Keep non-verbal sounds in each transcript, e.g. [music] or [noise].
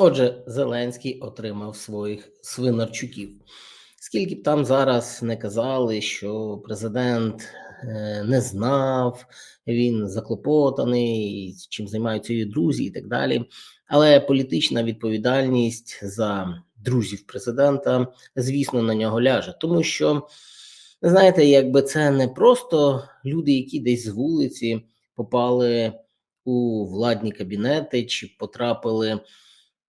Отже, Зеленський отримав своїх свинарчуків. Скільки б там зараз не казали, що президент е, не знав, він заклопотаний, чим займаються її друзі і так далі. Але політична відповідальність за друзів президента, звісно, на нього ляже, тому що знаєте, якби це не просто люди, які десь з вулиці попали у владні кабінети чи потрапили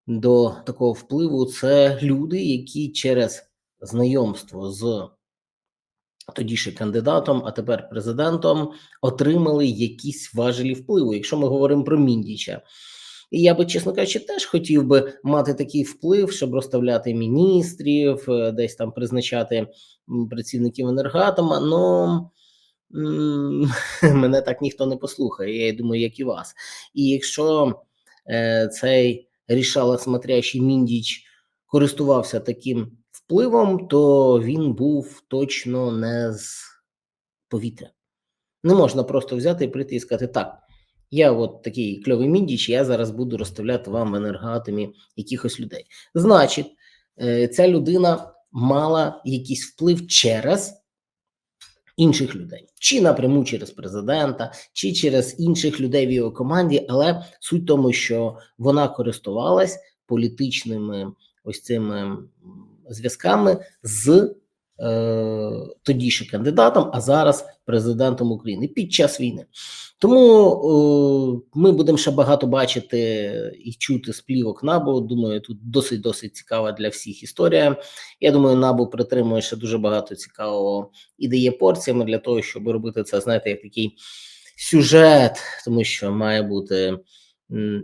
до такого впливу, це люди, які через знайомство з тоді ще кандидатом, а тепер президентом, отримали якісь важелі впливу, якщо ми говоримо про Міндіча. І я би, чесно кажучи, теж хотів би мати такий вплив, щоб розставляти міністрів, е, десь там призначати працівників енергатома. Ну [laughs] мене так ніхто не послухає. Я думаю, як і вас. І якщо е, цей рішала смотрящий міндіч користувався таким впливом, то він був точно не з повітря. Не можна просто взяти і прийти і сказати так. Я от такий кльовий міндіч, я зараз буду розставляти вам в енергоатомі якихось людей. Значить, е, ця людина мала якийсь вплив через інших людей, чи напряму через президента, чи через інших людей в його команді. Але суть в тому, що вона користувалась політичними ось цими зв'язками з тоді ще кандидатом, а зараз президентом України під час війни. Тому е, ми будемо ще багато бачити і чути сплівок набу. Думаю, тут досить досить цікава для всіх історія. Я думаю, набу притримує ще дуже багато цікавого і дає порціями для того, щоб робити це, знаєте, як такий сюжет, тому що має бути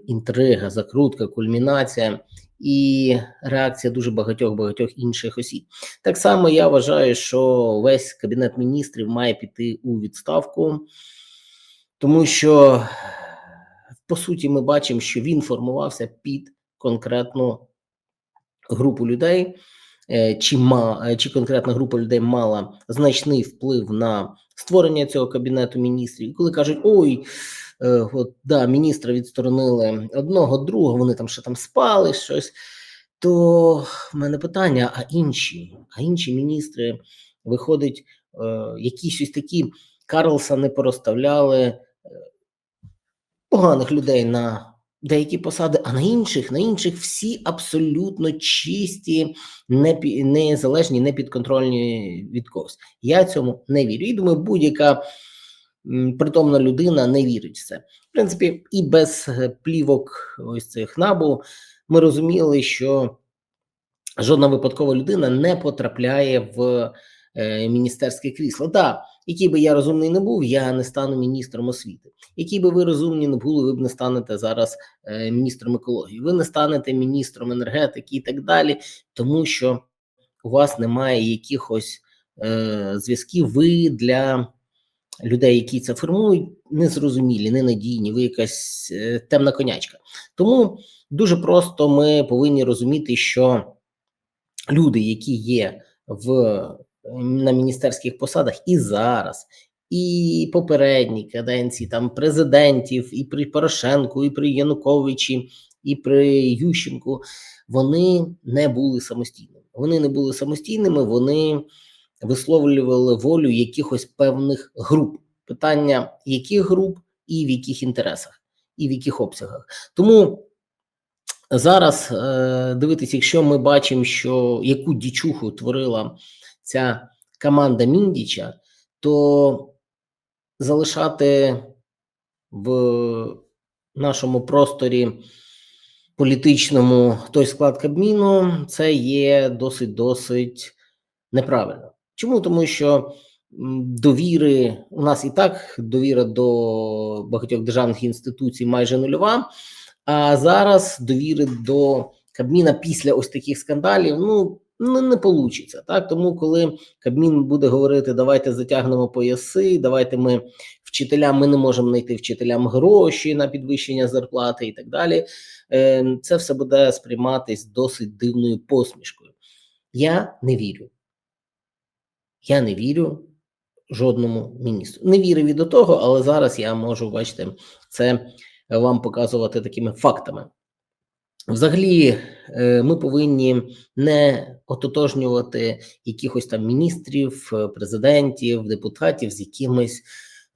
інтрига, закрутка, кульмінація і реакція дуже багатьох багатьох інших осіб. Так само я вважаю, що весь кабінет міністрів має піти у відставку, тому що по суті ми бачимо, що він формувався під конкретну групу людей. Е, чи ма, чи конкретна група людей мала значний вплив на створення цього кабінету міністрів, і коли кажуть, ой, Е, от, да, міністра відсторонили одного, другого, вони там ще там спали щось. То в мене питання: а інші, а інші міністри виходить, е, якісь ось такі Карлса не пороставляли е, поганих людей на деякі посади, а на інших, на інших всі абсолютно чисті, не, незалежні, не підконтрольні від когось. Я цьому не вірю. І думаю, будь-яка притомна людина не вірить в це. В принципі, і без е, плівок ось цих набу ми розуміли, що жодна випадкова людина не потрапляє в е, міністерське крісло. Так, який би я розумний не був, я не стану міністром освіти. Які би ви розумні не були, ви б не станете зараз е, міністром екології, ви не станете міністром енергетики і так далі, тому що у вас немає якихось е, зв'язків. Ви для людей, які це формують, незрозумілі, ненадійні, ви якась е, темна конячка. Тому дуже просто ми повинні розуміти, що люди, які є в на міністерських посадах і зараз, і попередні каденції там президентів, і при Порошенку, і при Януковичі, і при Ющенку, вони не були самостійними. Вони не були самостійними, вони висловлювали волю якихось певних груп. Питання яких груп і в яких інтересах, і в яких обсягах. Тому зараз е, дивитися, якщо ми бачимо, що яку дічуху творила ця команда Міндіча, то залишати в нашому просторі політичному той склад Кабміну, це є досить досить неправильно. Чому? Тому що довіри у нас і так довіра до багатьох державних інституцій майже нульова. А зараз довіри до Кабміна після ось таких скандалів ну не, не вийде. Так тому, коли Кабмін буде говорити, давайте затягнемо пояси, давайте ми вчителям, ми не можемо знайти вчителям гроші на підвищення зарплати і так далі. Е, це все буде сприйматись досить дивною посмішкою. Я не вірю. Я не вірю жодному міністру. Не вірив і до того, але зараз я можу бачити це вам показувати такими фактами. Взагалі, е, ми повинні не ототожнювати якихось там міністрів, е, президентів, депутатів з якимись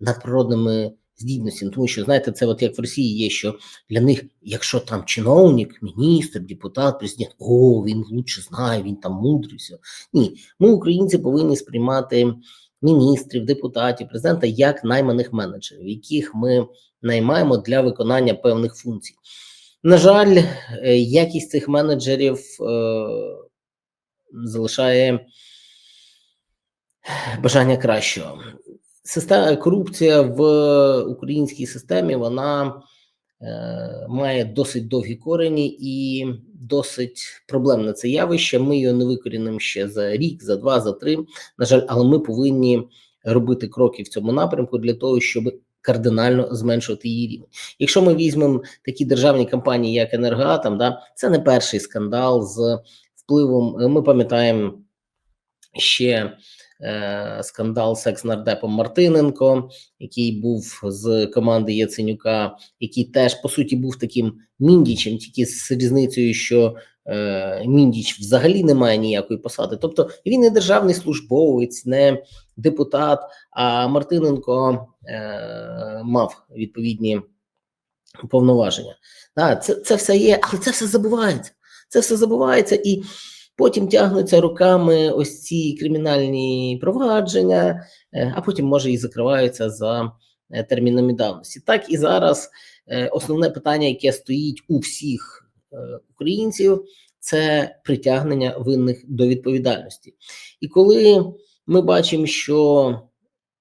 надприродними здібностями. Тому що, знаєте, це от як в Росії є, що для них, якщо там чиновник, міністр, депутат, президент, о, він лучше знає, він там мудрий. Все. Ні, ми, українці, повинні сприймати міністрів, депутатів, президента як найманих менеджерів, яких ми наймаємо для виконання певних функцій. На жаль, е, якість цих менеджерів е, залишає бажання кращого. Система корупція в українській системі вона е, має досить довгі корені і досить проблемне це явище. Ми його не викорінимо ще за рік, за два, за три. На жаль, але ми повинні робити кроки в цьому напрямку для того, щоб кардинально зменшувати її рівень. Якщо ми візьмемо такі державні компанії, як Енергоатом, да, це не перший скандал з впливом. Ми пам'ятаємо ще е, скандал з екс-нардепом Мартиненко, який був з команди Яценюка, який теж по суті був таким міндічем, тільки з різницею, що е, міндіч взагалі не має ніякої посади. Тобто він не державний службовець, не депутат. А Мартиненко е, мав відповідні повноваження. Да, це, це все є, але це все забувається. Це все забувається і. Потім тягнуться руками ось ці кримінальні провадження, е, а потім, може, і закриваються за е, термінами давності. Так і зараз основне питання, яке стоїть у всіх українців, це притягнення винних до відповідальності. І коли ми бачимо, що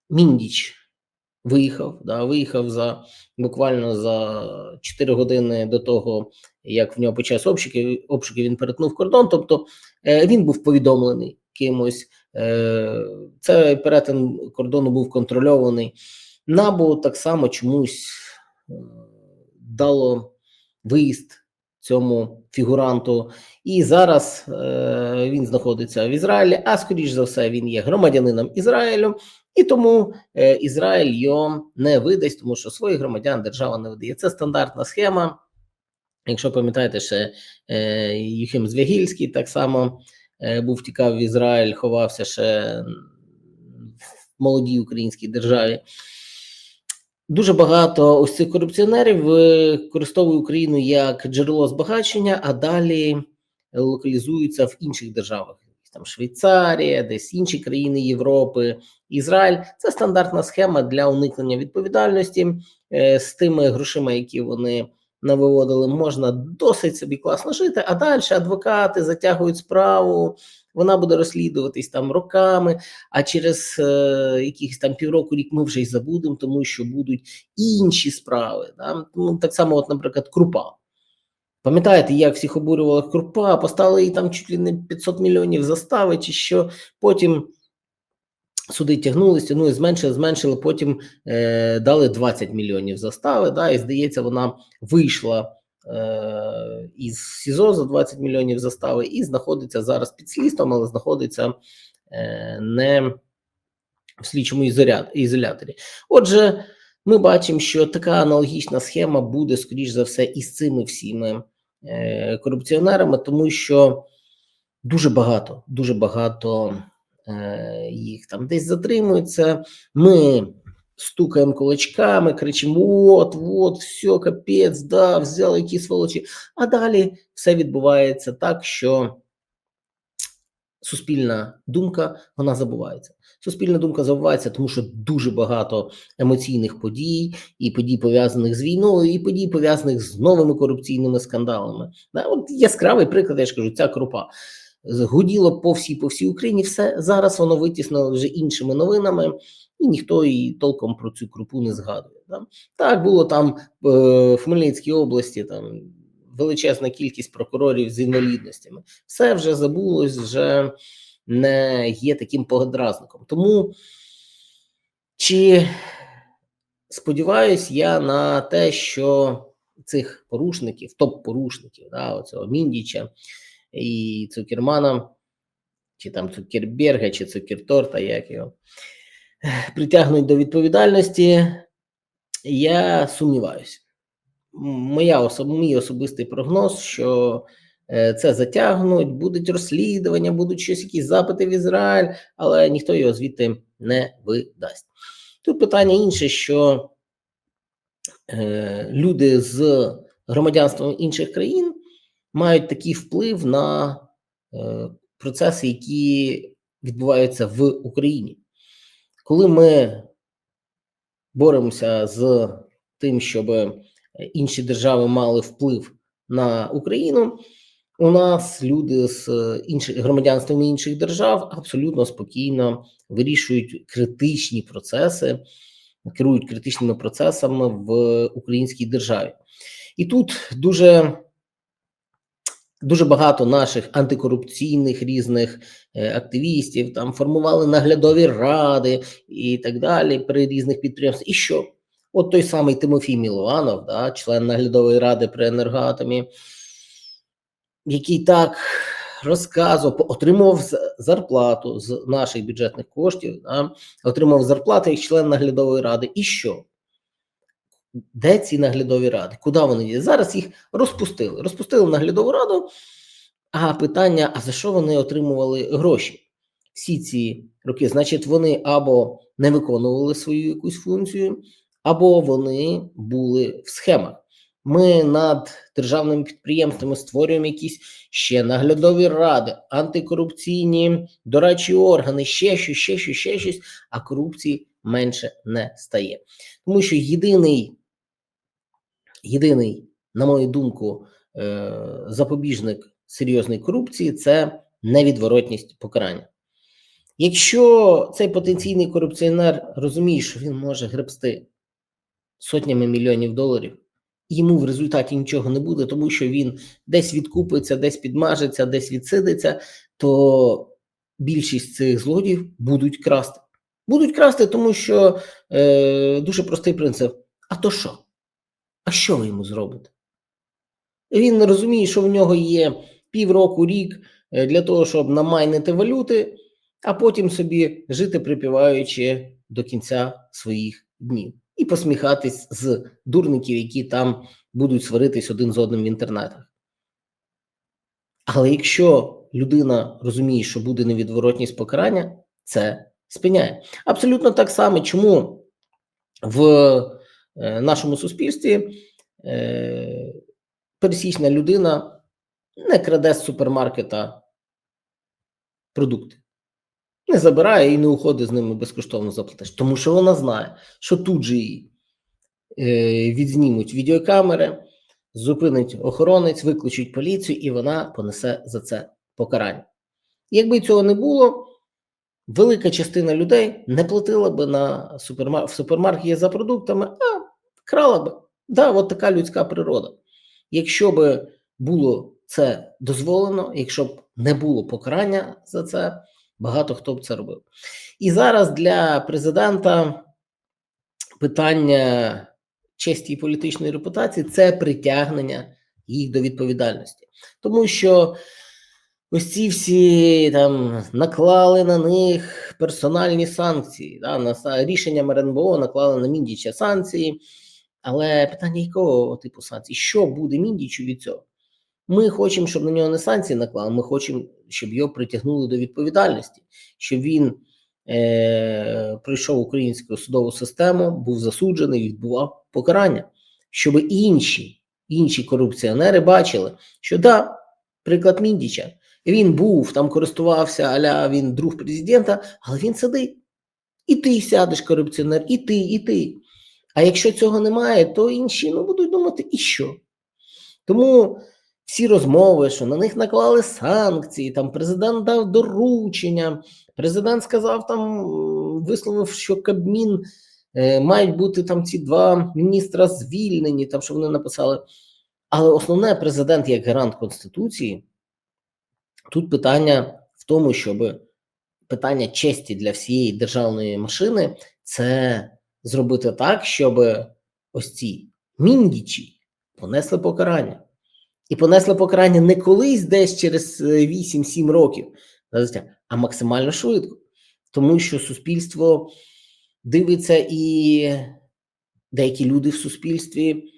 Міндіч виїхав, да, виїхав за буквально за 4 години до того, як в нього почався обшуки, обшуки він перетнув кордон. Тобто е, він був повідомлений кимось. Е, Цей перетин кордону був контрольований. Набу так само чомусь е, дало виїзд цьому фігуранту, і зараз е, він знаходиться в Ізраїлі. А скоріш за все, він є громадянином Ізраїлю, і тому е, Ізраїль його не видасть, тому що своїх громадян держава не видає. Це стандартна схема. Якщо пам'ятаєте, ще е, Юхим Звягільський так само е, був тікав в Ізраїль, ховався ще в молодій українській державі. Дуже багато ось цих корупціонерів використовує Україну як джерело збагачення, а далі локалізуються в інших державах. Там Швейцарія, десь інші країни Європи, Ізраїль. Це стандартна схема для уникнення відповідальності е, з тими грошима, які вони навиводили, можна досить собі класно жити. А далі адвокати затягують справу, вона буде розслідуватись там роками. А через е, якихось там півроку рік ми вже й забудемо, тому що будуть інші справи. Да? Ну, Так само, от, наприклад, крупа. Пам'ятаєте, як всіх обурювала крупа, поставили їй там чуть ли не 500 мільйонів застави, чи що потім суди тягнулися, ну і зменшили, зменшили, потім е, дали 20 мільйонів застави. Да, І здається, вона вийшла е, із СІЗО за 20 мільйонів застави і знаходиться зараз під слідством, але знаходиться е, не в слідчому ізоляторі. Отже, ми бачимо, що така аналогічна схема буде, скоріш за все, із цими всіми е, корупціонерами, тому що дуже багато, дуже багато. Е, їх там десь затримуються. Ми стукаємо кулачками, кричимо: от, от, все, капець, да, взяли якісь сволочі. А далі все відбувається так, що суспільна думка вона забувається. Суспільна думка забувається, тому що дуже багато емоційних подій, і подій пов'язаних з війною, і подій пов'язаних з новими корупційними скандалами. От яскравий приклад, я ж кажу, ця крупа гуділо по всій по всій Україні. Все зараз воно витіснило вже іншими новинами, і ніхто і толком про цю крупу не згадує. Да? Так було там е, в Хмельницькій області там величезна кількість прокурорів з інвалідностями. Все вже забулось, вже не є таким подразником. Тому чи сподіваюсь я на те, що цих порушників, топ-порушників, да, оцього Міндіча, і Цукермана, чи там Цукерберга, чи Цукерторта, як його притягнуть до відповідальності, я сумніваюся. моя особ, мій особистий прогноз, що е, це затягнуть, будуть розслідування, будуть щось, якісь запити в Ізраїль, але ніхто його звідти не видасть. Тут питання інше, що е, люди з громадянством інших країн мають такий вплив на е, процеси, які відбуваються в Україні. Коли ми боремося з тим, щоб інші держави мали вплив на Україну, у нас люди з інших громадянством інших держав абсолютно спокійно вирішують критичні процеси, керують критичними процесами в українській державі. І тут дуже Дуже багато наших антикорупційних різних е, активістів там формували наглядові ради і так далі при різних підприємствах. І що? От той самий Тимофій Мілованов, да, член наглядової ради при енергоатомі, який так розказував, отримував зарплату з наших бюджетних коштів, да, отримав зарплату як член наглядової ради. І що? Де ці наглядові ради? Куди вони діють? Зараз їх розпустили. Розпустили наглядову раду. А питання: а за що вони отримували гроші? Всі ці роки, значить, вони або не виконували свою якусь функцію, або вони були в схемах. Ми над державними підприємствами створюємо якісь ще наглядові ради, антикорупційні дорадчі органи, ще щось, ще щось, ще щось, а корупції менше не стає. Тому що єдиний, єдиний, на мою думку, е, запобіжник серйозної корупції це невідворотність покарання. Якщо цей потенційний корупціонер розуміє, що він може гребсти сотнями мільйонів доларів, і йому в результаті нічого не буде, тому що він десь відкупиться, десь підмажеться, десь відсидиться, то більшість цих злодіїв будуть красти. Будуть красти, тому що е, дуже простий принцип: а то що? А що ви йому зробите? Він розуміє, що в нього є півроку, рік е, для того, щоб намайнити валюти, а потім собі жити припіваючи до кінця своїх днів і посміхатись з дурників, які там будуть сваритись один з одним в інтернетах. Але якщо людина розуміє, що буде невідворотність покарання, це спиняє. Абсолютно так само, чому в нашому суспільстві е, пересічна людина не краде з супермаркета продукти, не забирає і не уходить з ними безкоштовно заплатиш, тому що вона знає, що тут же її е, відзнімуть відеокамери, зупинить охоронець, викличуть поліцію, і вона понесе за це покарання. Якби цього не було, велика частина людей не платила би на супермар... в супермаркеті за продуктами, а крала би. Да, от така людська природа. Якщо би було це дозволено, якщо б не було покарання за це, багато хто б це робив. І зараз для президента питання честі і політичної репутації це притягнення їх до відповідальності, тому що ось ці всі там наклали на них персональні санкції. Да, на рішенням РНБО наклали на Міндіча санкції. Але питання якого типу санкцій? Що буде Міндічу від цього? Ми хочемо, щоб на нього не санкції наклали, ми хочемо, щоб його притягнули до відповідальності, щоб він е, пройшов українську судову систему, був засуджений, відбував покарання, щоб інші, інші корупціонери бачили, що да, приклад Міндіча, він був там, користувався, аля він друг президента, але він сидить. І ти сядеш корупціонер, і ти, і ти. А якщо цього немає, то інші ну, будуть думати, і що? Тому всі розмови, що на них наклали санкції, там президент дав доручення, президент сказав там, висловив, що Кабмін е, мають бути там ці два міністра звільнені, там що вони написали. Але основне президент як гарант Конституції, тут питання в тому, щоб питання честі для всієї державної машини це зробити так, щоб ось ці міндічі понесли покарання. І понесли покарання не колись десь через е, 8-7 років, знаєте, а максимально швидко. Тому що суспільство дивиться і деякі люди в суспільстві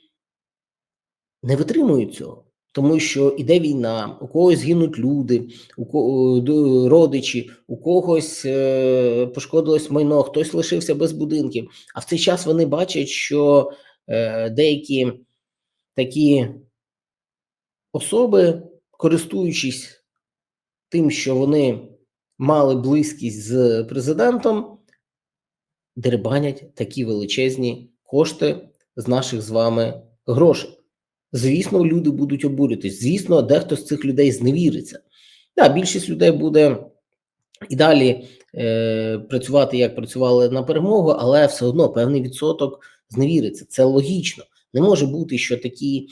не витримують цього. Тому що іде війна, у когось гинуть люди, у кого родичі, у когось е, пошкодилось майно, хтось лишився без будинків. А в цей час вони бачать, що е, деякі такі особи, користуючись тим, що вони мали близькість з президентом, дерибанять такі величезні кошти з наших з вами грошей. Звісно, люди будуть обурюватись. Звісно, дехто з цих людей зневіриться. Так, більшість людей буде і далі е, працювати, як працювали на перемогу, але все одно певний відсоток зневіриться. Це логічно. Не може бути, що такі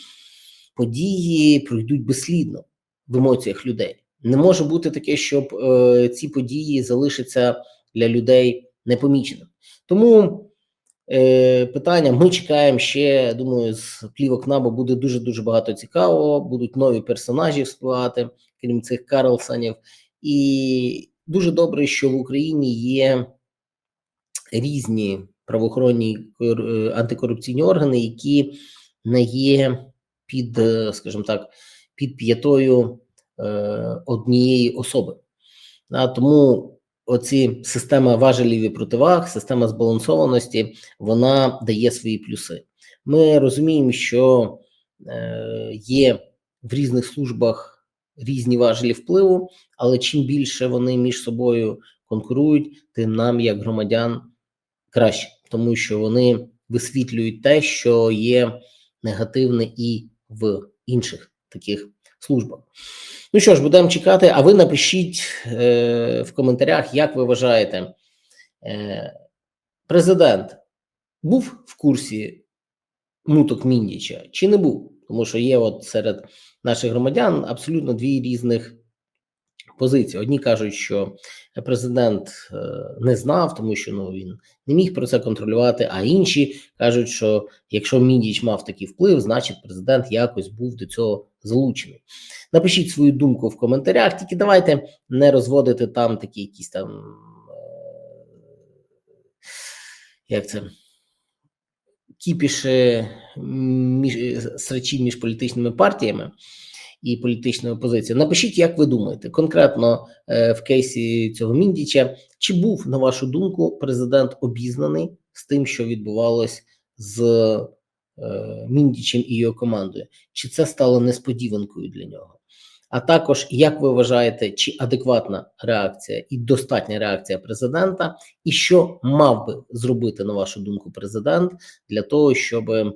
події пройдуть безслідно в емоціях людей. Не може бути таке, щоб е, ці події залишаться для людей непоміченими. Тому питання ми чекаємо ще. Думаю, з плівок НАБО буде дуже дуже багато цікавого. Будуть нові персонажі вспливати, крім цих Карлсонів. І дуже добре, що в Україні є різні правоохоронні е, антикорупційні органи, які не є під, е, скажімо так, під п'ятою е, однієї особи. А тому оці система важелів і противаг, система збалансованості, вона дає свої плюси. Ми розуміємо, що е, є в різних службах різні важелі впливу, але чим більше вони між собою конкурують, тим нам, як громадян, краще, тому що вони висвітлюють те, що є негативне і в інших таких службах. Ну що ж, будемо чекати. А ви напишіть е, в коментарях, як ви вважаєте, е, президент був в курсі муток Міндіча чи не був? Тому що є от серед наших громадян абсолютно дві різних позиції. Одні кажуть, що президент е, не знав, тому що ну він не міг про це контролювати. А інші кажуть, що якщо Міндіч мав такий вплив, значить президент якось був до цього залучений. Напишіть свою думку в коментарях, тільки давайте не розводити там такі якісь там. е, Як це? Кіпіші між срачі між політичними партіями і політичною опозицією. Напишіть, як ви думаєте, конкретно е, в кейсі цього Міндіча, чи був, на вашу думку, президент обізнаний з тим, що відбувалось з Міндічем і його командою? Чи це стало несподіванкою для нього? А також, як ви вважаєте, чи адекватна реакція і достатня реакція президента, і що мав би зробити, на вашу думку, президент для того, щоб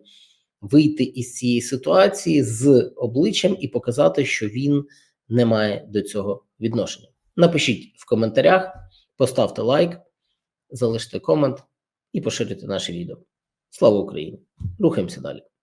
вийти із цієї ситуації з обличчям і показати, що він не має до цього відношення? Напишіть в коментарях, поставте лайк, залиште комент і поширюйте наше відео. Слава Україні! Рухаємося далі.